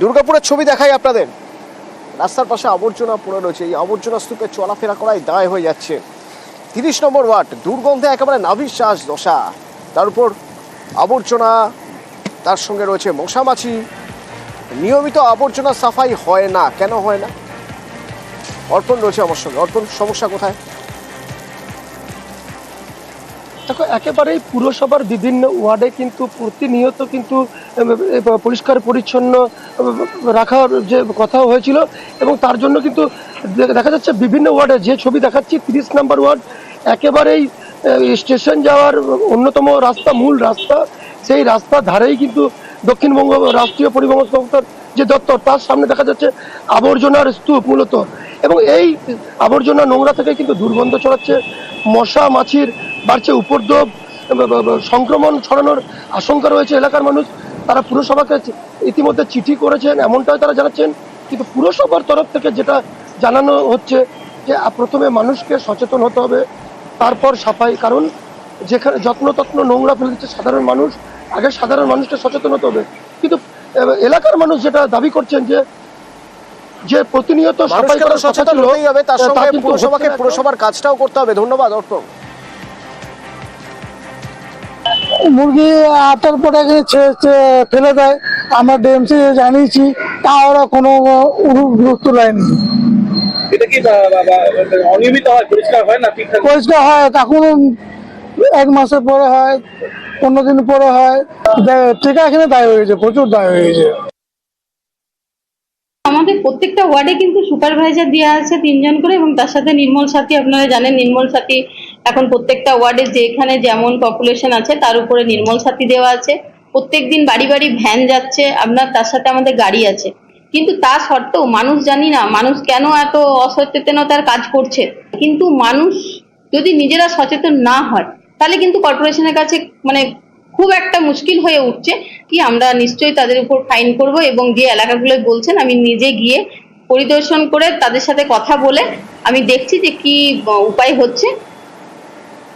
দুর্গাপুরের ছবি দেখাই আপনাদের। রাস্তার পাশে আবর্জনা পড়ে রয়েছে। এই আবর্জনা স্তূপে চলাফেরা করাই দায় হয়ে যাচ্ছে। তিরিশ নম্বর ওয়ার্ড, দুর্গন্ধে একেবারে নাভিশ্বাস দশা তার উপর আবর্জনা, তার সঙ্গে রয়েছে মশামাছি। নিয়মিত আবর্জনা সাফাই হয় না। কেন হয় না? অর্পণ রয়েছে আমার সঙ্গে। অর্পণ, সমস্যা কোথায়? দেখো, একেবারেই পুরসভার বিভিন্ন ওয়ার্ডে কিন্তু প্রতিনিয়ত কিন্তু পরিষ্কার, পরিচ্ছন্ন রাখার যে কথা হয়েছিল এবং তার জন্য কিন্তু দেখা যাচ্ছে বিভিন্ন ওয়ার্ডে যে ছবি দেখাচ্ছি, তিরিশ নাম্বার ওয়ার্ড, একেবারেই স্টেশন যাওয়ার অন্যতম রাস্তা, মূল রাস্তা, সেই রাস্তার ধারেই কিন্তু দক্ষিণবঙ্গ রাষ্ট্রীয় পরিবহন সংস্থার যে দপ্তর, তার সামনে দেখা যাচ্ছে আবর্জনার স্তূপ মূলত এবং এই আবর্জনা নোংরা থেকে কিন্তু দুর্গন্ধ ছড়াচ্ছে। মশা, মাছির বাড়ছে উপদ্রব সংক্রমণ ছড়ানোর আশঙ্কা রয়েছে এলাকার মানুষ। তারা পুরসভাকে ইতিমধ্যে চিঠি করেছেন এমনটাই তারা জানাচ্ছেন। কিন্তু পুরসভার তরফ থেকে যেটা জানানো হচ্ছে যে প্রথমে মানুষকে সচেতন হতে হবে তারপর সাফাই। কারণ যেখানে যত্ন তত্ন নোংরা ফেলে দিচ্ছে সাধারণ মানুষ আগে সাধারণ মানুষকে সচেতন হতে হবে। কিন্তু এলাকার মানুষ যেটা দাবি করছেন যে যে প্রতিনিয়ত সচেতন হতেই হবে তার সঙ্গে পুরসভাকে পুরসভার কাজটাও করতে হবে। ধন্যবাদ অর্পণ। মুরগি আটার পরে এখানে ছে- ছে- ফেলে দেয়। আমরা ডিএমসি জানিয়েছি তা ওরা কোনো গুরুত্ব দেয়নি। হয় পরিষ্কার হয় না ঠিকঠাক? পরিষ্কার হয় তখন এক মাসের পরে হয় পনেরো দিন পরে হয়। টিকা এখানে দায় হয়েছে প্রচুর দায় হয়েছে। আমাদের প্রত্যেকটা ওয়ার্ডে কিন্তু সুপারভাইজার দেওয়া আছে তিনজন করে এবং তার সাথে নির্মল সাথী আপনারা জানেন নির্মল সাথী এখন প্রত্যেকটা ওয়ার্ডে যেখানে যেমন পপুলেশন আছে, তার উপরে নির্মল সাথী দেওয়া আছে। প্রত্যেক দিন বাড়ি বাড়ি ভ্যান যাচ্ছে, আপনার তার সাথে আমাদের গাড়ি আছে। কিন্তু তা সত্ত্বেও মানুষ জানি না, মানুষ কেন এত অসচেতনতার কাজ করছে? কিন্তু মানুষ যদি নিজেরা সচেতন না হয়, তাহলে কিন্তু কর্পোরেশনের কাছে মানে খুব একটা মুশকিল হয়ে উঠছে কি আমরা নিশ্চয়ই তাদের উপর ফাইন করব এবং যে এলাকাগুলো বলছেন, আমি নিজে গিয়ে পরিদর্শন করে তাদের সাথে কথা বলে আমি দেখছি যে কি উপায় হচ্ছে।